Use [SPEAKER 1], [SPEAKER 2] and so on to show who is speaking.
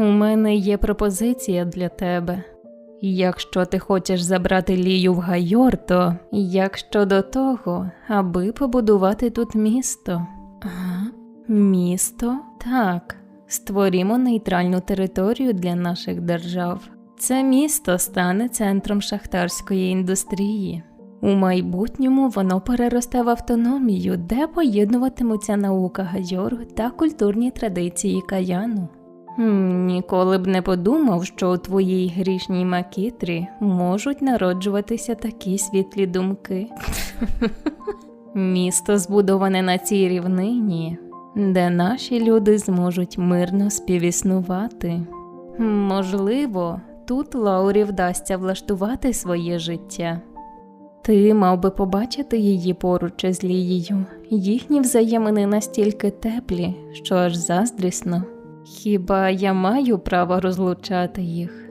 [SPEAKER 1] У мене є пропозиція для тебе. Якщо ти хочеш забрати Лію в Гайор, то як щодо того, аби побудувати тут місто? Ага. Місто? Так. Створімо нейтральну територію для наших держав. Це місто стане центром шахтарської індустрії. У майбутньому воно переросте в автономію, де поєднуватимуться наука Гайору та культурні традиції Каяну. Ніколи б не подумав, що у твоїй грішній макітрі можуть народжуватися такі світлі думки. Місто збудоване на цій рівнині, де наші люди зможуть мирно співіснувати. Можливо, тут Лаурі вдасться влаштувати своє життя. Ти мав би побачити її поруч із Лією. Їхні взаємини настільки теплі, що аж заздрісно. Хіба я маю право розлучати їх?